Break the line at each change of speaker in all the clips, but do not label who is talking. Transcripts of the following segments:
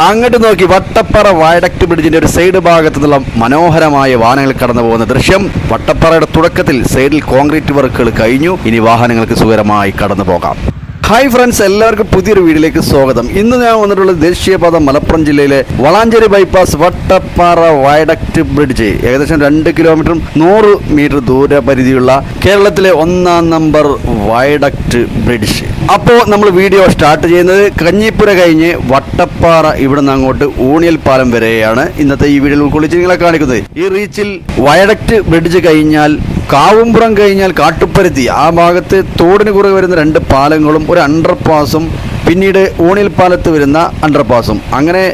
അങ്ങോട്ട് നോക്കി വട്ടപ്പാറ വയഡക്ട് ബ്രിഡ്ജിന്റെ ഒരു സൈഡ് ഭാഗത്തു നിന്നുള്ള മനോഹരമായ വാഹനങ്ങൾ കടന്നു പോകുന്ന ദൃശ്യം. വട്ടപ്പാറയുടെ തുടക്കത്തിൽ സൈഡിൽ കോൺക്രീറ്റ് വർക്കുകൾ കഴിഞ്ഞു. ഇനി വാഹനങ്ങൾക്ക് സുഖകരമായി കടന്നു പോകാം. ഹായ് ഫ്രണ്ട്സ് എല്ലാവർക്കും പുതിയൊരു വീഡിയോയിലേക്ക് സ്വാഗതം. ഇന്ന് ഞാൻ വന്നിട്ടുള്ളത് ദേശീയപാത മലപ്പുറം ജില്ലയിലെ Valanchery bypass Vattappara viaduct bridge ഏകദേശം രണ്ട് കിലോമീറ്ററും നൂറ് മീറ്റർ ദൂരപരിധിയുള്ള കേരളത്തിലെ ഒന്നാം നമ്പർ വയഡക്ട് ബ്രിഡ്ജ് അപ്പോൾ നമ്മൾ വീഡിയോ സ്റ്റാർട്ട് ചെയ്യുന്നത് കഞ്ഞിപ്പുര കഴിഞ്ഞ് വട്ടപ്പാറ ഇവിടുന്ന് അങ്ങോട്ട് ഊണിയൽ പാലം വരെയാണ് ഇന്നത്തെ ഈ വീഡിയോയിൽ ഉൾക്കൊള്ളിച്ച് നിങ്ങളെ കാണിക്കുന്നത്. ഈ റീച്ചിൽ വയഡക്ട് ബ്രിഡ്ജ് കഴിഞ്ഞാൽ കാവുംപുറം കഴിഞ്ഞാൽ കാട്ടുപ്പരുത്തി ആ ഭാഗത്ത് തോടിന് കുറുകെ വരുന്ന രണ്ട് പാലങ്ങളും ഒരു അണ്ടർപാസും പിന്നീട് ഊണിൽ പാലത്ത് വരുന്ന അണ്ടർപാസും അങ്ങനെ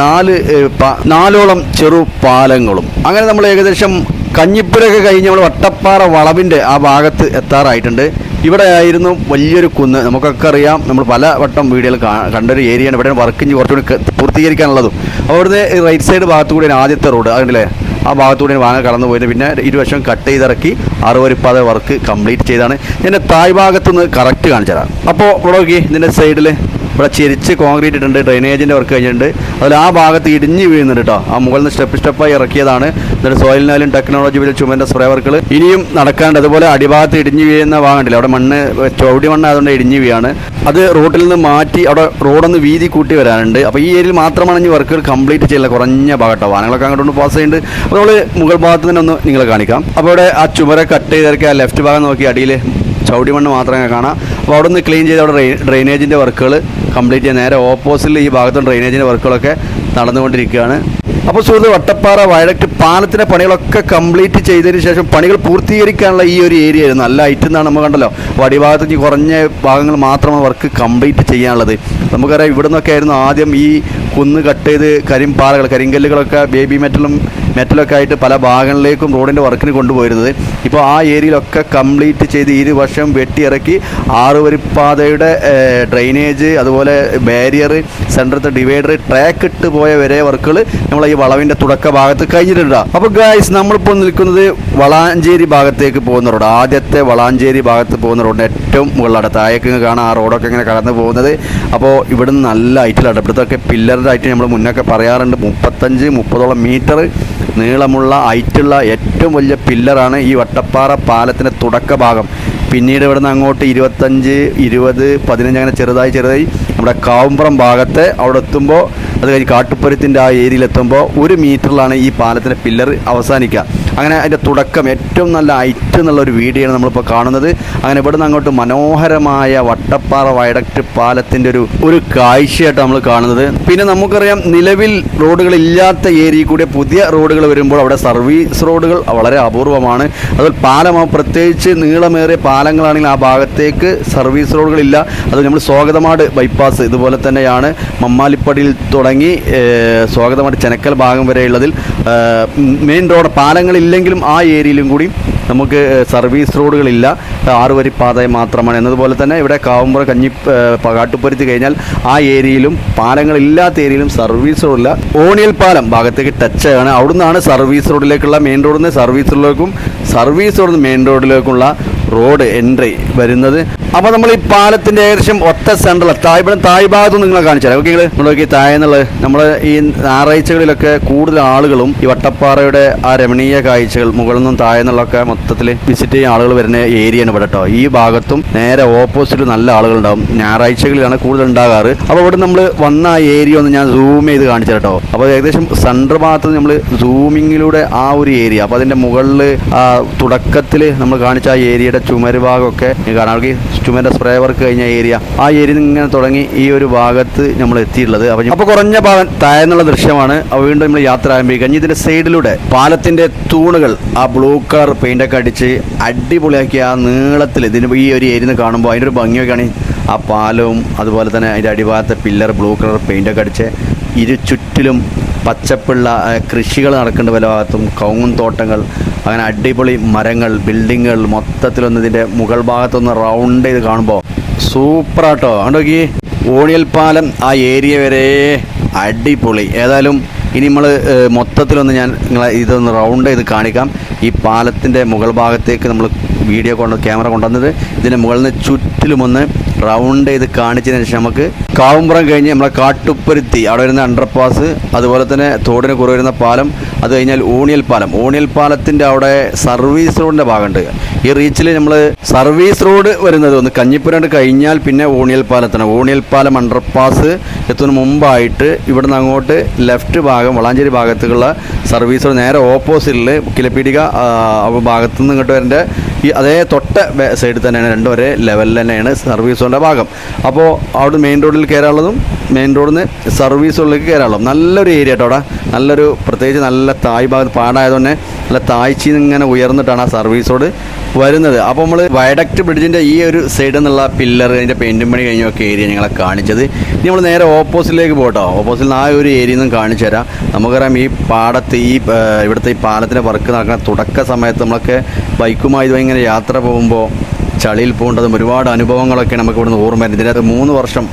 നാല് നാലോളം ചെറു പാലങ്ങളും. അങ്ങനെ നമ്മൾ ഏകദേശം കഞ്ഞിപ്പുരൊക്കെ കഴിഞ്ഞ് നമ്മൾ വട്ടപ്പാറ വളവിന്റെ ആ ഭാഗത്ത് എത്താറായിട്ടുണ്ട്. ഇവിടെ ആയിരുന്നു വലിയൊരു കുന്ന്. നമുക്കൊക്കെ അറിയാം നമ്മൾ പല വട്ടം വീടുകൾ കണ്ടൊരു ഏരിയയാണ്. ഇവിടെ വർക്കിങ് കുറച്ചുകൂടി പൂർത്തീകരിക്കാനുള്ളതും. അവിടുന്ന് റൈറ്റ് സൈഡ് ഭാഗത്തു കൂടിയാണ് ആദ്യത്തെ റോഡ് അതുണ്ടല്ലേ ആ ഭാഗത്തൂടെ വാങ്ങ കടന്നു പോയത് പിന്നെ ഇരുവശം കട്ട് ചെയ്തിറക്കി അറുവരിപ്പാത വർക്ക് കംപ്ലീറ്റ് ചെയ്താണ്. ഇതിന്റെ തായ് ഭാഗത്തുനിന്ന് കറക്റ്റ് കാണിച്ചു തരാം അപ്പോൾ ഇവിടെ നോക്കി ഇതിന്റെ സൈഡിൽ ഇവിടെ ചെരിച്ച് കോൺക്രീറ്റ് ഇട്ടുണ്ട് ഡ്രെയിനേജിന്റെ വർക്ക് കഴിഞ്ഞിട്ടുണ്ട്. അതിൽ ആ ഭാഗത്ത് ഇടിഞ്ഞ് വീഴുന്നുണ്ട് കേട്ടോ. ആ മുകളിൽ നിന്ന് സ്റ്റെപ്പ് സ്റ്റെപ്പായി ഇറക്കിയതാണ്. എന്നിട്ട് സോയിലിനാലും ടെക്നോളജി വിൽ ചുമന്റെ സ്പ്രേ വർക്കുകൾ ഇനിയും നടക്കാണ്ട് അതുപോലെ അടിഭാഗത്ത് ഇടിഞ്ഞ് വീഴുന്ന ഭാഗമുണ്ടല്ലോ. അവിടെ മണ്ണ് ചോടി മണ്ണ് അതുകൊണ്ട് ഇടിഞ്ഞ് വീഴാണ്. അത് റോട്ടിൽ നിന്ന് മാറ്റി അവിടെ റോഡൊന്ന് വീതി കൂട്ടി വരാനുണ്ട്. അപ്പോൾ ഈ ഏരിയയിൽ മാത്രമാണ് ഇനി വർക്കുകൾ കംപ്ലീറ്റ് ചെയ്യില്ല കുറഞ്ഞ ഭാഗട്ടോ വാഹനങ്ങളൊക്കെ അങ്ങോട്ട് പാസ് ചെയ്യുന്നുണ്ട്. അപ്പോൾ നമ്മൾ മുകൾ ഭാഗത്ത് തന്നെ ഒന്ന് നിങ്ങളെ കാണിക്കാം. അപ്പോൾ അവിടെ ആ ചുമരെ കട്ട് ചെയ്തിറക്കി ആ ലെഫ്റ്റ് ഭാഗം നോക്കി അടിയിൽ ചവിടി മണ്ണ് മാത്രമേ കാണാം. അപ്പോൾ അവിടെ നിന്ന് ക്ലീൻ ചെയ്ത് അവിടെ ഡ്രെയിനേജിന്റെ വർക്കുകൾ കംപ്ലീറ്റ് ചെയ്യാൻ നേരെ ഓപ്പോസിറ്റിൽ ഈ ഭാഗത്തും ഡ്രെയിനേജിന്റെ വർക്കുകളൊക്കെ നടന്നുകൊണ്ടിരിക്കുകയാണ്. അപ്പോൾ സുഹൃത്ത് വട്ടപ്പാറ വയലക്ട് പാലത്തിന്റെ പണികളൊക്കെ കംപ്ലീറ്റ് ചെയ്തതിന് ശേഷം പണികൾ പൂർത്തീകരിക്കാനുള്ള ഈ ഒരു ഏരിയ ആയിരുന്നു. നല്ല ഐറ്റം എന്നാണ് നമ്മൾ കണ്ടല്ലോ. അപ്പോൾ കുറഞ്ഞ ഭാഗങ്ങൾ മാത്രമാണ് വർക്ക് കംപ്ലീറ്റ് ചെയ്യാനുള്ളത്. നമുക്കറിയാം ഇവിടെ നിന്നൊക്കെ ആയിരുന്നു ആദ്യം ഈ കുന്ന് കട്ട് ചെയ്ത് കരിമ്പാറകൾ കരിങ്കല്ലുകളൊക്കെ ബേബി മെറ്റലും മെറ്റലൊക്കെ ആയിട്ട് പല ഭാഗങ്ങളിലേക്കും റോഡിന്റെ വർക്കിന് കൊണ്ടുപോയിരുന്നത്. ഇപ്പോൾ ആ ഏരിയയിലൊക്കെ കംപ്ലീറ്റ് ചെയ്ത് ഇരുവശം വെട്ടിയിറക്കി ആറ് വരിപ്പാതയുടെ ഡ്രെയിനേജ് അതുപോലെ ബാരിയർ സെന്ററത്തെ ഡിവൈഡർ ട്രാക്ക് ഇട്ട് പോയ വരെ വർക്കുകൾ നമ്മൾ ഈ വളവിന്റെ തുടക്ക ഭാഗത്ത് കഴിഞ്ഞിട്ടുണ്ട്. അപ്പോൾ ഗായ്സ് നമ്മളിപ്പോൾ നിൽക്കുന്നത് വളാഞ്ചേരി ഭാഗത്തേക്ക് പോകുന്ന റോഡ്. ആദ്യത്തെ വളാഞ്ചേരി ഭാഗത്ത് പോകുന്ന റോഡിന്റെ ഏറ്റവും മുകളിലാണ്. താഴേക്ക് കാണാം ആ റോഡൊക്കെ ഇങ്ങനെ കടന്നു പോകുന്നത്. അപ്പോൾ ഇവിടുന്ന് നല്ല ഹൈറ്റിലാണ്. ഇവിടുത്തെ പില്ലറിന്റെ ഹൈറ്റ് നമ്മൾ മുന്നൊക്കെ പറയാറുണ്ട്. മുപ്പത്തഞ്ച് മുപ്പതോളം മീറ്റർ നീളമുള്ള ഹൈറ്റുള്ള ഏറ്റവും വലിയ പില്ലറാണ് ഈ വട്ടപ്പാറ പാലത്തിന്റെ തുടക്ക ഭാഗം പിന്നീട് ഇവിടുന്ന് അങ്ങോട്ട് ഇരുപത്തഞ്ച് ഇരുപത് പതിനഞ്ച് അങ്ങനെ ചെറുതായി ചെറുതായി നമ്മുടെ കാവുംപുറം ഭാഗത്തെ അവിടെ എത്തുമ്പോൾ അത് കഴിഞ്ഞ് കാട്ടുപ്പുരത്തിന്റെ ആ ഏരിയയിൽ എത്തുമ്പോൾ ഒരു മീറ്ററിലാണ് ഈ പാലത്തിന്റെ പില്ലർ അവസാനിക്കുക. അങ്ങനെ അതിന്റെ തുടക്കം ഏറ്റവും നല്ല ഐറ്റ് എന്നുള്ള ഒരു വീഡിയോയാണ് നമ്മളിപ്പോൾ കാണുന്നത്. അങ്ങനെ ഇവിടുന്ന് അങ്ങോട്ട് മനോഹരമായ വട്ടപ്പാറ വയഡക്റ്റ് പാലത്തിന്റെ ഒരു ഒരു കാഴ്ചയായിട്ട് നമ്മൾ കാണുന്നത്. പിന്നെ നമുക്കറിയാം നിലവിൽ റോഡുകളില്ലാത്ത ഏരിയയിൽ കൂടെ പുതിയ റോഡുകൾ വരുമ്പോൾ അവിടെ സർവീസ് റോഡുകൾ വളരെ അപൂർവമാണ്. അതുപോലെ പാലം പ്രത്യേകിച്ച് നീളമേറിയ പാലങ്ങളാണെങ്കിൽ ആ ഭാഗത്തേക്ക് സർവീസ് റോഡുകളില്ല. അത് നമ്മൾ സ്വാഗതമാട് ബൈപ്പാസ് ഇതുപോലെ തന്നെയാണ്. മമ്മാലിപ്പടിയിൽ തുടങ്ങി സ്വാഗതമാട് ചെനക്കൽ ഭാഗം വരെയുള്ളതിൽ മെയിൻ റോഡ് പാലങ്ങളില്ലെങ്കിലും ആ ഏരിയയിലും കൂടി നമുക്ക് സർവീസ് റോഡുകളില്ല. ആറ് വരി പാത മാത്രമാണ്. എന്നതുപോലെ തന്നെ ഇവിടെ കാവുമ്പുറ കഞ്ഞി ഏഹ്, കഴിഞ്ഞാൽ ആ ഏരിയയിലും പാലങ്ങളില്ലാത്ത ഏരിയയിലും സർവീസ് റോഡില്ല. ഓണിയൽ പാലം ഭാഗത്തേക്ക് ടച്ച് ആണ്. അവിടുന്നാണ് സർവീസ് റോഡിലേക്കുള്ള മെയിൻ റോഡിൽ നിന്ന് സർവീസ് റോഡിലേക്കും സർവീസ് റോഡിൽ നിന്ന് മെയിൻ റോഡിലേക്കുള്ള റോഡ് എൻട്രി വരുന്നത്. അപ്പോൾ നമ്മൾ ഈ പാലത്തിന്റെ ഏകദേശം ഒറ്റ സെൻട്രൽ തായ് ഇവിടെ നിങ്ങൾ ഭാഗത്ത് നിങ്ങളെ കാണിച്ചാൽ ഓക്കെ നിങ്ങൾ നോക്കി. താഴെന്നുള്ളത് നമ്മൾ ഈ ഞായറാഴ്ചകളിലൊക്കെ കൂടുതൽ ആളുകളും ഈ വട്ടപ്പാറയുടെ ആ രമണീയ കാഴ്ചകൾ മുകളിൽ നിന്നും താഴെ നിന്നുള്ളൊക്കെ മൊത്തത്തിൽ വിസിറ്റ് ചെയ്യുന്ന ആളുകൾ വരുന്ന ഏരിയയാണ് ഇവിടെ കേട്ടോ. ഈ ഭാഗത്തും നേരെ ഓപ്പോസിറ്റ് നല്ല ആളുകളുണ്ടാവും. ഞായറാഴ്ചകളിലാണ് കൂടുതൽ ഉണ്ടാകാറ്. അപ്പോൾ ഇവിടെ നമ്മൾ വന്ന ആ ഏരിയ ഒന്ന് ഞാൻ സൂം ചെയ്ത് കാണിച്ചു കേട്ടോ. അപ്പോൾ ഏകദേശം സെൻട്രൽ ഭാഗത്ത് നമ്മൾ സൂമിങ്ങിലൂടെ ആ ഒരു ഏരിയ. അപ്പോൾ അതിന്റെ മുകളിൽ തുടക്കത്തിൽ നമ്മൾ കാണിച്ച ആ ഏരിയയുടെ ചുമര് ഭാഗമൊക്കെ കാണാം സ്പ്രേ വർക്ക് കഴിഞ്ഞ ഏരിയ ആ ഏരിയ ഇങ്ങനെ തുടങ്ങി ഈ ഒരു ഭാഗത്ത് നമ്മൾ എത്തിയിട്ടുള്ളത്. അപ്പോൾ അപ്പോൾ കുറഞ്ഞ ഭാഗം താഴ്ന്നുള്ള ദൃശ്യമാണ്. വീണ്ടും നമ്മൾ യാത്ര ആരംഭിക്കുക ഇനി ഇതിന്റെ സൈഡിലൂടെ പാലത്തിന്റെ തൂണുകൾ ആ ബ്ലൂ കളർ പെയിന്റൊക്കെ അടിച്ച് അടിപൊളിയാക്കി ആ നീളത്തിൽ ഇതിന് ഈ ഒരു ഏരിയ കാണുമ്പോൾ അതിന്റെ ഒരു ഭംഗിയൊക്കെയാണ് ആ പാലവും അതുപോലെ തന്നെ അതിന്റെ അടിഭാഗത്തെ പില്ലർ ബ്ലൂ കളർ പെയിന്റൊക്കെ അടിച്ച് ഇരു ചുറ്റിലും പച്ചപ്പുള്ള കൃഷികൾ നടക്കേണ്ട പല ഭാഗത്തും കൗങ്ങും തോട്ടങ്ങൾ അങ്ങനെ അടിപൊളി മരങ്ങൾ ബിൽഡിങ്ങുകൾ മൊത്തത്തിലൊന്ന് ഇതിന്റെ മുകൾ ഭാഗത്തൊന്ന് റൗണ്ട് ചെയ്ത് കാണുമ്പോൾ സൂപ്പറാട്ടോ നോക്കി? ഓണിയൽ പാലം ആ ഏരിയ വരെ അടിപൊളി. ഏതായാലും ഇനി നമ്മൾ മൊത്തത്തിലൊന്ന് ഞാൻ നിങ്ങളെ ഇതൊന്ന് റൗണ്ട് ചെയ്ത് കാണിക്കാം. ഈ പാലത്തിന്റെ മുകൾ ഭാഗത്തേക്ക് നമ്മൾ വീഡിയോ കൊണ്ട് ക്യാമറ കൊണ്ടുവന്നത്. ഇതിന്റെ മുകളിൽ നിന്ന് ചുറ്റിലുമൊന്ന് റൗണ്ട് ചെയ്ത് കാണിച്ചതിന് ശേഷം നമുക്ക് കാവുമ്പുറം കഴിഞ്ഞ് നമ്മളെ കാട്ടുപ്പരുത്തി അവിടെ വരുന്ന അണ്ടർപാസ് അതുപോലെ തന്നെ തോടിന് കുറവ് വരുന്ന പാലം അത് കഴിഞ്ഞാൽ ഊണിയൽ പാലം. ഊണിയൽ പാലത്തിന്റെ അവിടെ സർവീസ് റോഡിന്റെ ഭാഗമുണ്ട്. ഈ റീച്ചിൽ നമ്മൾ സർവീസ് റോഡ് വരുന്നത് ഒന്ന് കഞ്ഞിപ്പുരണ്ട് കഴിഞ്ഞാൽ പിന്നെ ഊണിയൽ പാലത്താണ്. ഊണിയൽ പാലം അണ്ടർപാസ് എത്തുന്നതിന് മുമ്പായിട്ട് ഇവിടെ നിന്ന് അങ്ങോട്ട് ലെഫ്റ്റ് ഭാഗം വളാഞ്ചേരി ഭാഗത്തുള്ള സർവീസ് റോഡ് നേരെ ഓപ്പോസിറ്റിൽ കിലപ്പീടിക ഭാഗത്തു നിന്ന് ഇങ്ങോട്ട് വരേണ്ട ഈ അതേ തൊട്ട സൈഡിൽ തന്നെയാണ് രണ്ടും ഒരേ ലെവലിൽ തന്നെയാണ് സർവീസ് ഭാഗം. അപ്പോൾ അവിടെ മെയിൻ റോഡിൽ കയറാനുള്ളതും മെയിൻ റോഡിൽ നിന്ന് സർവീസ് റോഡിലേക്ക് കയറാനുള്ളതും നല്ലൊരു ഏരിയ കേട്ടോ അവിടെ. നല്ലൊരു പ്രത്യേകിച്ച് നല്ല തായ് ഭാഗത്ത് പാടായതുകൊണ്ട് നല്ല താഴ്ചയിൽ ഇങ്ങനെ ഉയർന്നിട്ടാണ് ആ സർവീസ് റോഡ് വരുന്നത്. അപ്പോൾ നമ്മൾ വയഡക്ട് ബ്രിഡ്ജിന്റെ ഈ ഒരു സൈഡിൽ നിന്നുള്ള പില്ലർ അതിന്റെ പെയിന്റും പണി കഴിഞ്ഞൊക്കെ ഏരിയ ഞങ്ങളെ കാണിച്ചത്. ഇനി നമ്മൾ നേരെ ഓപ്പോസിറ്റിലേക്ക് പോട്ടോ. ഓപ്പോസിറ്റിൽ ആ ഒരു ഏരിയയിൽ നിന്നും കാണിച്ചു തരാം. നമുക്കറിയാം ഈ പാടത്ത് ഈ ഇവിടുത്തെ ഈ പാലത്തിന്റെ വർക്ക് നടക്കുന്ന തുടക്ക സമയത്ത് നമ്മളൊക്കെ ബൈക്കുമായി ഇങ്ങനെ യാത്ര പോകുമ്പോൾ ചളിയിൽ പോകേണ്ടതും ഒരുപാട് അനുഭവങ്ങളൊക്കെ നമുക്ക് ഇവിടുന്ന് ഓർമ്മ വരുന്നത് ഇതിനകത്ത് മൂന്ന് വർഷം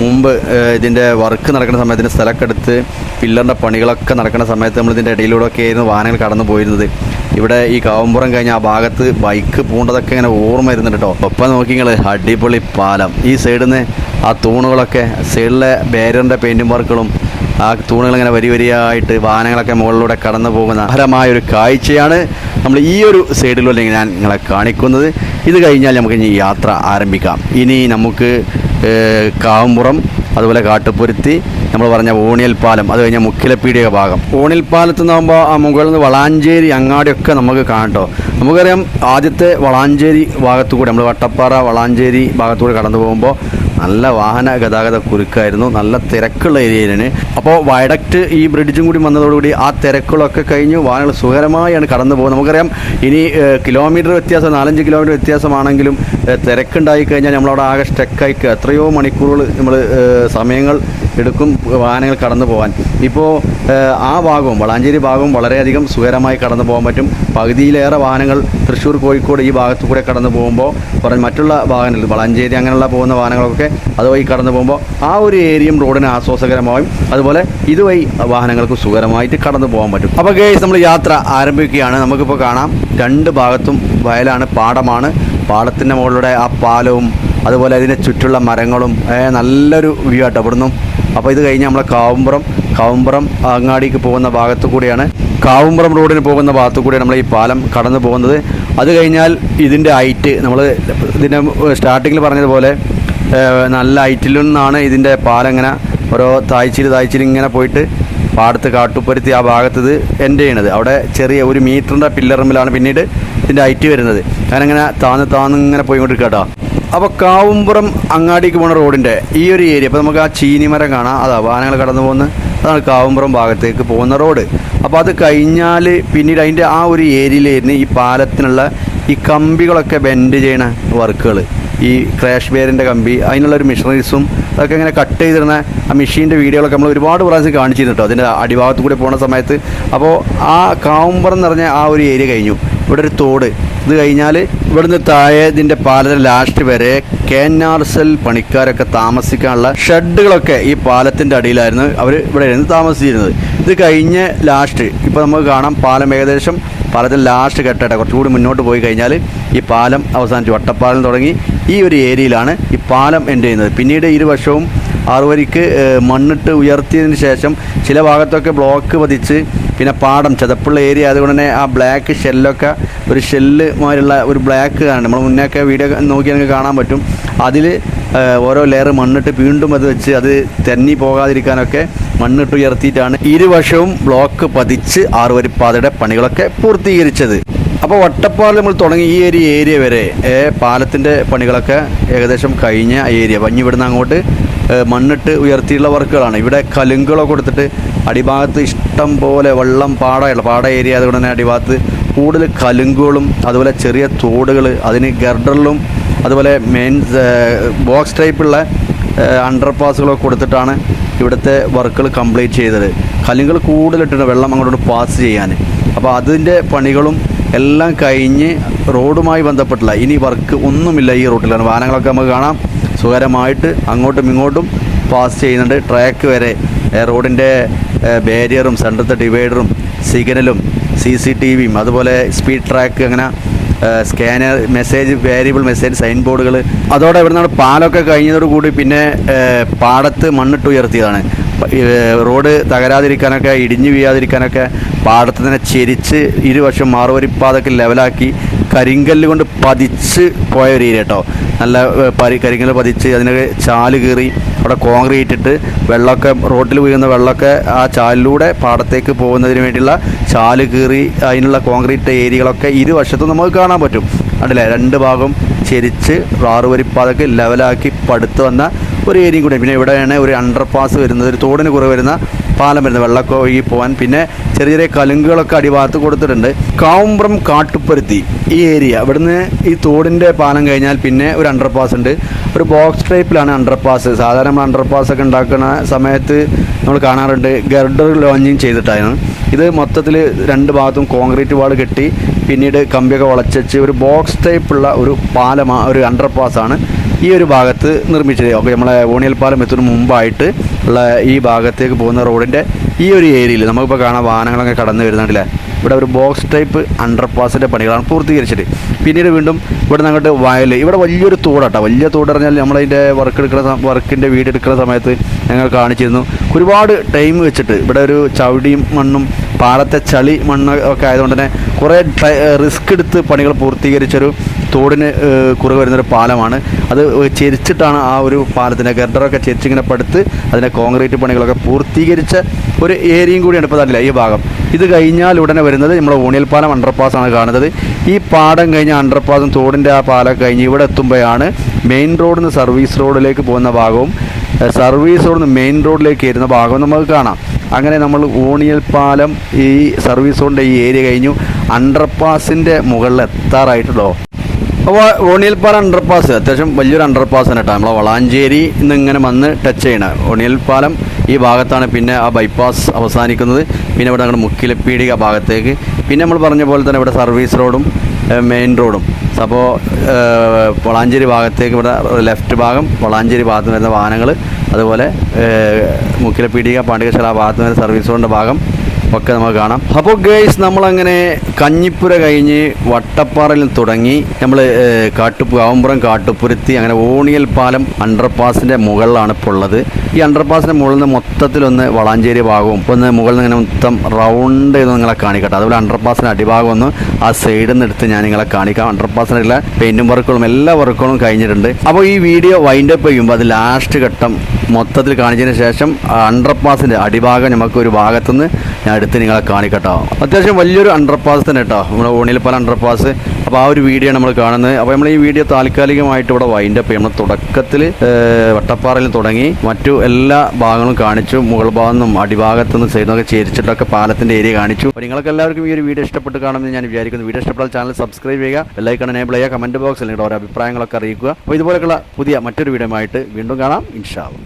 മുമ്പ് ഇതിന്റെ വർക്ക് നടക്കുന്ന സമയത്ത് ഇതിന്റെ സ്ഥലമൊക്കെ പില്ലറിന്റെ പണികളൊക്കെ നടക്കുന്ന സമയത്ത് നമ്മൾ ഇതിന്റെ ഇടയിലൂടെ ഒക്കെ ആയിരുന്നു വാഹനങ്ങൾ കടന്നു പോയിരുന്നത് ഇവിടെ ഈ കാവമ്പുറം കഴിഞ്ഞ ആ ഭാഗത്ത് ബൈക്ക് പൂണ്ടതൊക്കെ ഇങ്ങനെ ഓർമ്മ വരുന്നുണ്ട് കേട്ടോ. ഒപ്പം നോക്കി അടിപൊളി പാലം. ഈ സൈഡിൽ നിന്ന് ആ തൂണുകളൊക്കെ സൈഡിലെ ബാരിയറിന്റെ പെയിന്റും വർക്കുകളും ആ തൂണുകൾ ഇങ്ങനെ വരി വരിയായിട്ട് വാഹനങ്ങളൊക്കെ മുകളിലൂടെ കടന്നു പോകുന്ന മനോഹരമായ ഒരു കാഴ്ചയാണ് നമ്മൾ ഈ ഒരു സൈഡിലൂടെ ഞാൻ നിങ്ങളെ കാണിക്കുന്നത്. ഇത് കഴിഞ്ഞാൽ നമുക്ക് ഇനി യാത്ര ആരംഭിക്കാം. ഇനി നമുക്ക് കാവുമ്പുറം അതുപോലെ കാട്ടുപുരുത്തി നമ്മൾ പറഞ്ഞ ഓണിയൽ പാലം അത് കഴിഞ്ഞാൽ മുക്കിലപ്പീടിക ഭാഗം. ഓണിയൽ പാലത്ത് നിന്നാകുമ്പോൾ ആ മുകളിൽ നിന്ന് വളാഞ്ചേരി അങ്ങാടിയൊക്കെ നമുക്ക് കാണട്ടോ നമുക്കറിയാം ആദ്യത്തെ വളാഞ്ചേരി ഭാഗത്തു കൂടി നമ്മൾ വട്ടപ്പാറ വളാഞ്ചേരി ഭാഗത്തു കൂടി കടന്നു പോകുമ്പോൾ നല്ല വാഹന ഗതാഗത കുരുക്കായിരുന്നു. നല്ല തിരക്കുള്ള ഏരിയയിലാണ്. അപ്പോൾ വയഡക്റ്റ് ഈ ബ്രിഡ്ജും കൂടി വന്നതോടുകൂടി ആ തിരക്കുകളൊക്കെ കഴിഞ്ഞു. വാഹനങ്ങൾ സുഖകരമായാണ് കടന്നു പോകുന്നത് നമുക്കറിയാം ഇനി കിലോമീറ്റർ വ്യത്യാസം നാലഞ്ച് കിലോമീറ്റർ വ്യത്യാസമാണെങ്കിലും തിരക്കുണ്ടായി കഴിഞ്ഞാൽ നമ്മളവിടെ ആകെ സ്റ്റക്കായി എത്രയോ മണിക്കൂറുകൾ നമ്മൾ സമയങ്ങൾ എടുക്കും വാഹനങ്ങൾ കടന്നു പോകാൻ ഇപ്പോൾ ആ ഭാഗവും വളാഞ്ചേരി ഭാഗവും വളരെയധികം സുഖകരമായി കടന്നു പോകാൻ പറ്റും. പകുതിയിലേറെ വാഹനങ്ങൾ തൃശ്ശൂർ കോഴിക്കോട് ഈ ഭാഗത്തു കൂടെ കടന്നു പോകുമ്പോൾ പറഞ്ഞ മറ്റുള്ള വാഹനങ്ങൾ വളാഞ്ചേരി അങ്ങനെയുള്ള പോകുന്ന വാഹനങ്ങളൊക്കെ അതുവഴി കടന്നു പോകുമ്പോൾ ആ ഒരു ഏരിയയും റോഡിന് ആശ്വാസകരമായും അതുപോലെ ഇതുവഴി വാഹനങ്ങൾക്ക് സുഖകരമായിട്ട് കടന്നു പോകാൻ പറ്റും. അപ്പോൾ ഗേസ് നമ്മൾ യാത്ര ആരംഭിക്കുകയാണ്. നമുക്കിപ്പോൾ കാണാം. രണ്ട് ഭാഗത്തും വയലാണ് പാടമാണ്. പാടത്തിന്റെ മുകളിലൂടെ ആ പാലവും അതുപോലെ അതിനെ ചുറ്റുള്ള മരങ്ങളും നല്ലൊരു വ്യൂ ആട്ടോ ഇവിടുന്നും അപ്പോൾ ഇത് കഴിഞ്ഞ് നമ്മളെ കാവുമ്പുറം കാവുമ്പുറം അങ്ങാടിക്ക് പോകുന്ന ഭാഗത്തു കൂടിയാണ്. കാവുമ്പുറം റോഡിന് പോകുന്ന ഭാഗത്തു കൂടിയാണ് നമ്മൾ ഈ പാലം കടന്നു പോകുന്നത്. അത് കഴിഞ്ഞാൽ ഇതിന്റെ ഹൈറ്റ് നമ്മൾ ഇതിന്റെ സ്റ്റാർട്ടിങ്ങിൽ പറഞ്ഞതുപോലെ നല്ല ഹൈറ്റിൽ നിന്നാണ് ഇതിന്റെ പാലം ഇങ്ങനെ ഓരോ താഴ്ചയിൽ താഴ്ചയിൽ ഇങ്ങനെ പോയിട്ട് പാടത്ത് കാട്ടുപ്പരുത്തി ആ ഭാഗത്ത് എന്റെ ചെയ്യണത്. അവിടെ ചെറിയ ഒരു മീറ്ററിന്റെ പില്ലറുമ്പിലാണ് പിന്നീട് ഇതിന്റെ ഹൈറ്റ് വരുന്നത്. ഞാനങ്ങനെ താന്ന് താന്ന് ഇങ്ങനെ പോയിക്കൊണ്ടിരിക്കുക കേട്ടോ അപ്പോൾ കാവുമ്പുറം അങ്ങാടിക്ക് പോണ റോഡിന്റെ ഈ ഒരു ഏരിയ അപ്പോൾ നമുക്ക് ആ ചീനിമരം കാണാം. അതാ വാഹനങ്ങൾ കടന്നു പോകുന്ന അതാണ് കാവുമ്പുറം ഭാഗത്തേക്ക് പോകുന്ന റോഡ്. അപ്പോൾ അത് കഴിഞ്ഞാൽ പിന്നീട് അതിന്റെ ആ ഒരു ഏരിയയിലായിരുന്നു ഈ പാലത്തിനുള്ള ഈ കമ്പികളൊക്കെ ബെൻഡ് ചെയ്യണ വർക്കുകൾ ഈ ക്രാഷ് ബെയറിന്റെ കമ്പി അതിനുള്ള ഒരു മിഷനറീസും അതൊക്കെ ഇങ്ങനെ കട്ട് ചെയ്തിരുന്ന ആ മെഷീന്റെ വീഡിയോകളൊക്കെ നമ്മൾ ഒരുപാട് പ്രാവശ്യം കാണിച്ചിരുന്നു കേട്ടോ അതിന്റെ അടിഭാഗത്ത് കൂടി പോകുന്ന സമയത്ത്. അപ്പോൾ ആ കാവുമ്പറം എന്ന് പറഞ്ഞ ആ ഒരു ഏരിയ കഴിഞ്ഞു. ഇവിടെ ഒരു തോട്. ഇത് കഴിഞ്ഞാൽ ഇവിടുന്ന് താഴെ ഇതിന്റെ പാലത്തിന് ലാസ്റ്റ് വരെ കേന്നാർസൽ പണിക്കാരൊക്കെ താമസിക്കാനുള്ള ഷെഡുകളൊക്കെ ഈ പാലത്തിന്റെ അടിയിലായിരുന്നു അവർ ഇവിടെ ഇരുന്ന് താമസിച്ചിരുന്നത്. ഇത് കഴിഞ്ഞ് ലാസ്റ്റ് ഇപ്പോൾ നമുക്ക് കാണാം പാലം ഏകദേശം പാലത്തിൽ ലാസ്റ്റ് കെട്ടട്ടെ കുറച്ചുകൂടി മുന്നോട്ട് പോയി കഴിഞ്ഞാൽ ഈ പാലം അവസാനിച്ചു. വട്ടപ്പാലം തുടങ്ങി. ഈ ഒരു ഏരിയയിലാണ് ഈ പാലം എൻഡ് ചെയ്യുന്നത്. പിന്നീട് ഇരുവശവും ആറുവരിക്ക് മണ്ണിട്ട് ഉയർത്തിയതിന് ശേഷം ചില ഭാഗത്തൊക്കെ ബ്ലോക്ക് പതിച്ച് പിന്നെ പാടം ചതപ്പുള്ള ഏരിയ അതുകൊണ്ട് തന്നെ ആ ബ്ലാക്ക് ഷെല്ലൊക്കെ ഒരു ഷെല്ല് മാതിരിയുള്ള ഒരു ബ്ലാക്ക് കാണും നമ്മൾ മുന്നേക്കെ വീഡിയോ നോക്കി നമുക്ക് കാണാൻ പറ്റും. അതിൽ ഓരോ ലെയർ മണ്ണിട്ട് വീണ്ടും അത് വെച്ച് അത് തെന്നി പോകാതിരിക്കാനൊക്കെ മണ്ണിട്ട് ഉയർത്തിയിട്ടാണ് ഇരുവശവും ബ്ലോക്ക് പതിച്ച് ആറുവരിപ്പാതയുടെ പണികളൊക്കെ പൂർത്തീകരിച്ചത്. അപ്പോൾ വട്ടപ്പാലം നമ്മൾ തുടങ്ങി ഈ ഒരു ഏരിയ വരെ പാലത്തിന്റെ പണികളൊക്കെ ഏകദേശം കഴിഞ്ഞ ഏരിയ വഞ്ഞി ഇവിടുന്ന് അങ്ങോട്ട് മണ്ണിട്ട് ഉയർത്തിയുള്ള വർക്കുകളാണ്. ഇവിടെ കലുങ്കുകളൊക്കെ കൊടുത്തിട്ട് അടിഭാഗത്ത് ഇഷ്ടം പോലെ വെള്ളം പാടയുള്ള പാട ഏരിയ അതുകൊണ്ട് തന്നെ അടിഭാഗത്ത് കൂടുതൽ കലുങ്കുകളും അതുപോലെ ചെറിയ തോടുകൾ അതിന് ഗർഡറിലും അതുപോലെ മെയിൻ ബോക്സ് ടൈപ്പുള്ള അണ്ടർപാസുകളൊക്കെ കൊടുത്തിട്ടാണ് ഇവിടുത്തെ വർക്കുകൾ കംപ്ലീറ്റ് ചെയ്തത്. കല്ലുകൾ കൂടുതലിട്ടുണ്ട് വെള്ളം അങ്ങോട്ട് പാസ് ചെയ്യാൻ. അപ്പോൾ അതിന്റെ പണികളും എല്ലാം കഴിഞ്ഞ് റോഡുമായി ബന്ധപ്പെട്ടില്ല. ഇനി വർക്ക് ഒന്നുമില്ല ഈ റൂട്ടിലാണ്. വാഹനങ്ങളൊക്കെ നമുക്ക് കാണാം. സുഖകരമായിട്ട് അങ്ങോട്ടും ഇങ്ങോട്ടും പാസ് ചെയ്യുന്നുണ്ട്. ട്രാക്ക് വരെ റോഡിന്റെ ബാരിയറും സെന്ററത്തെ ഡിവൈഡറും സിഗ്നലും സി സി ടി വിയും അതുപോലെ സ്പീഡ് ട്രാക്ക് അങ്ങനെ scanner message variable message sign ബോർഡുകൾ അതോടെ ഇവിടെ നിന്നാണ് പാലമൊക്കെ കഴിഞ്ഞതോടുകൂടി പിന്നെ പാടത്ത് മണ്ണിട്ട് ഉയർത്തിയതാണ്. റോഡ് തകരാതിരിക്കാനൊക്കെ ഇടിഞ്ഞു വീഴാതിരിക്കാനൊക്കെ പാടത്ത് തന്നെ ചെരിച്ച് ഇരുവശം മാറുവരിപ്പാതൊക്കെ ലെവലാക്കി കരിങ്കല്ല് കൊണ്ട് പതിച്ച് പോയ ഒരു ഏരിയ കേട്ടോ. നല്ല പരി കരിങ്കല്ല് പതിച്ച് അതിനൊക്കെ ചാൽ കീറി അവിടെ കോൺക്രീറ്റ് ഇട്ട് വെള്ളമൊക്കെ റോട്ടിൽ വീഴുന്ന വെള്ളമൊക്കെ ആ ചാലിലൂടെ പാടത്തേക്ക് പോകുന്നതിന് വേണ്ടിയുള്ള ചാൽ കീറി അതിനുള്ള കോൺക്രീറ്റ് ഏരിയകളൊക്കെ ഇരുവശത്തും നമുക്ക് കാണാൻ പറ്റും. കണ്ടില്ലേ? രണ്ട് ഭാഗം ചെരിച്ച് ആറുവരിപ്പാതൊക്കെ ലെവലാക്കി പടുത്തു വന്ന ഒരു ഏരിയയും കൂടി. പിന്നെ ഇവിടെയാണ് ഒരു അണ്ടർ പാസ് വരുന്നത്. ഒരു തോടിന് കുറവ് വരുന്ന പാലം വരുന്നത് വെള്ളമൊക്കെ ഒഴുകി പോകാൻ പിന്നെ ചെറിയ ചെറിയ കലുങ്കുകളൊക്കെ അടിഭാഗത്ത് കൊടുത്തിട്ടുണ്ട്. കാവുമ്പ്രം കാട്ടുപ്പരുത്തി ഈ ഏരിയ. ഇവിടുന്ന് ഈ തോടിന്റെ പാലം കഴിഞ്ഞാൽ പിന്നെ ഒരു അണ്ടർ പാസ് ഉണ്ട്. ഒരു ബോക്സ് ടൈപ്പിലാണ് അണ്ടർ പാസ് സാധാരണ നമ്മൾ അണ്ടർ പാസ് ഒക്കെ ഉണ്ടാക്കുന്ന സമയത്ത് നമ്മൾ കാണാറുണ്ട്. ഗർഡർ ലോഞ്ചിങ് ചെയ്തിട്ടായിരുന്നു. ഇത് മൊത്തത്തിൽ രണ്ട് ഭാഗത്തും കോൺക്രീറ്റ് വാൾ കെട്ടി പിന്നീട് കമ്പിയൊക്കെ വളച്ചു ഒരു ബോക്സ് ടൈപ്പുള്ള ഒരു പാലമാണ് ഒരു അണ്ടർ പാസ്സാണ് ഈ ഒരു ഭാഗത്ത് നിർമ്മിച്ചത്. ഓക്കെ നമ്മളെ ഓണിയൽ പാലം എത്തുന്നതിന് മുമ്പായിട്ട് ഉള്ള ഈ ഭാഗത്തേക്ക് പോകുന്ന റോഡിന്റെ ഈ ഒരു ഏരിയയിൽ നമുക്കിപ്പോൾ കാണാൻ വാഹനങ്ങളൊക്കെ കടന്നു വരുന്നുണ്ടല്ലേ? ഇവിടെ ഒരു ബോക്സ് ടൈപ്പ് അണ്ടർപാസിന്റെ പണികളാണ് പൂർത്തീകരിച്ചിട്ട് പിന്നീട് വീണ്ടും ഇവിടെ നിന്ന് അങ്ങോട്ട് വയൽ ഇവിടെ വലിയൊരു തോടാട്ടോ. വലിയ തോട് പറഞ്ഞാൽ നമ്മളതിന്റെ വർക്ക് എടുക്കുന്ന വർക്കിന്റെ വീട് എടുക്കുന്ന സമയത്ത് ഞങ്ങൾ കാണിച്ചിരുന്നു. ഒരുപാട് ടൈം വെച്ചിട്ട് ഇവിടെ ഒരു ചവിടിയും മണ്ണും പാടത്തെ ചളി മണ്ണ് ഒക്കെ ആയതുകൊണ്ട് തന്നെ കുറേ റിസ്ക് എടുത്ത് പണികൾ പൂർത്തീകരിച്ചൊരു തോടിന് കുറവ് വരുന്നൊരു പാലമാണ്. അത് ചെരിച്ചിട്ടാണ് ആ ഒരു പാലത്തിന്റെ ഗർഡറൊക്കെ ചെരിച്ചിങ്ങനെ പടുത്ത് അതിന്റെ കോൺക്രീറ്റ് പണികളൊക്കെ പൂർത്തീകരിച്ച ഒരു ഏരിയയും കൂടിയാണ് ഇപ്പോൾ തന്നില്ല ഈ ഭാഗം. ഇത് കഴിഞ്ഞാൽ ഉടനെ വരുന്നത് നമ്മുടെ ഊണിയൽ പാലം അണ്ടർപാസ് ആണ് കാണുന്നത്. ഈ പാടം കഴിഞ്ഞ അണ്ടർപാസും തോടിന്റെ ആ പാലം കഴിഞ്ഞ് ഇവിടെ എത്തുമ്പോഴാണ് മെയിൻ റോഡിൽ നിന്ന് സർവീസ് റോഡിലേക്ക് പോകുന്ന ഭാഗവും സർവീസ് റോഡിൽ നിന്ന് മെയിൻ റോഡിലേക്ക് വരുന്ന ഭാഗവും നമുക്ക് കാണാം. അങ്ങനെ നമ്മൾ ഊണിയൽ പാലം ഈ സർവീസ് റോഡിന്റെ ഈ ഏരിയ കഴിഞ്ഞു. അണ്ടർപാസിന്റെ മുകളിൽ എത്താറായിട്ടുണ്ടോ? അപ്പോൾ ഓണിയൽപ്പാറ അണ്ടർപാസ് അത്യാവശ്യം വലിയൊരു അണ്ടർപാസ് കേട്ടോ. നമ്മളെ വളാഞ്ചേരി ഇങ്ങനെ വന്ന് ടച്ച് ചെയ്യണ. ഓണിയൽപ്പാലം ഈ ഭാഗത്താണ് പിന്നെ ആ ബൈപ്പാസ് അവസാനിക്കുന്നത്. പിന്നെ ഇവിടെ അങ്ങോട്ട് മുക്കിലപ്പീടിക ഭാഗത്തേക്ക്. പിന്നെ നമ്മൾ പറഞ്ഞ പോലെ തന്നെ ഇവിടെ സർവീസ് റോഡും മെയിൻ റോഡും അപ്പോൾ വളാഞ്ചേരി ഭാഗത്തേക്ക് ഇവിടെ ലെഫ്റ്റ് ഭാഗം വളാഞ്ചേരി ഭാഗത്ത് വരുന്ന വാഹനങ്ങൾ അതുപോലെ മുക്കിലപ്പീടിക പാണ്ഡികശാല ഭാഗത്ത് വരുന്ന സർവീസ് റോഡിന്റെ ഭാഗം ഒക്കെ നമുക്ക് കാണാം. അപ്പോൾ നമ്മൾ നമ്മളങ്ങനെ കഞ്ഞിപ്പുര കഴിഞ്ഞ് വട്ടപ്പാറയിൽ തുടങ്ങി നമ്മൾ കാട്ടുപു ആവുമ്പുറം കാട്ടുപുരത്തി അങ്ങനെ ഓണിയൽ പാലം അണ്ടർപാസിന്റെ മുകളിലാണ് ഇപ്പോൾ ഉള്ളത്. ഈ അണ്ടർപാസിന്റെ മുകളിൽ നിന്ന് മൊത്തത്തിലൊന്ന് വളാഞ്ചേരി ഭാഗവും ഒന്ന് മുകളിൽ നിന്ന് ഇങ്ങനെ മൊത്തം റൗണ്ട് ചെയ്ത് നിങ്ങളെ കാണിക്കട്ടെ. അതുപോലെ അണ്ടർപാസിന്റെ അടിഭാഗം ഒന്ന് ആ സൈഡിൽ നിന്ന് എടുത്ത് ഞാൻ നിങ്ങളെ കാണിക്കാം. അണ്ടർപാസിനുള്ള പെയിന്റും വർക്കുകളും എല്ലാ വർക്കുകളും കഴിഞ്ഞിട്ടുണ്ട്. അപ്പോൾ ഈ വീഡിയോ വൈൻഡപ്പ് ചെയ്യുമ്പോൾ അത് ലാസ്റ്റ് ഘട്ടം മൊത്തത്തിൽ കാണിച്ചതിന് ശേഷം അണ്ടർപാസിന്റെ അടിഭാഗം നമുക്ക് ഒരു ഭാഗത്തുനിന്ന് ഞാൻ എടുത്ത് നിങ്ങളെ കാണിക്കട്ടോ. അത്യാവശ്യം വലിയൊരു അണ്ടർപാസ് തന്നെ കേട്ടോ നമ്മുടെ ഊണിൽപ്പാല അണ്ടർപാസ് അപ്പോൾ ആ ഒരു വീഡിയോ നമ്മൾ കാണുന്നത്. അപ്പോൾ നമ്മൾ ഈ വീഡിയോ താൽക്കാലികമായിട്ട് ഇവിടെ വൈൻഡ് അപ്പ് നമ്മൾ തുടക്കത്തിൽ വട്ടപ്പാറയിൽ തുടങ്ങി മറ്റു എല്ലാ ഭാഗങ്ങളും കാണിച്ചു. മുകൾ ഭാഗത്തു നിന്നും അടിഭാഗത്തു നിന്നും സൈഡിൽ ചേരിച്ചിട്ടൊക്കെ പാലത്തിന്റെ ഏരിയ കാണിച്ചു. അപ്പോൾ നിങ്ങൾക്ക് എല്ലാവർക്കും ഈ ഒരു വീഡിയോ ഇഷ്ടപ്പെട്ട് കാണുമെന്ന് ഞാൻ വിചാരിക്കുന്നു. വീഡിയോ ഇഷ്ടപ്പെട്ടാൽ ചാനൽ സബ്സ്ക്രൈബ് ചെയ്യുക ബെല്ലൈക്കൺ എനേബിൾ ചെയ്യുക കമന്റ് ബോക്സിൽ നിങ്ങളുടെ ഓരോ അഭിപ്രായങ്ങളൊക്കെ അറിയിക്കുക. അപ്പോൾ ഇതുപോലെയുള്ള പുതിയ മറ്റൊരു വീഡിയോ ആയിട്ട് വീണ്ടും കാണാം. ഇൻഷാവും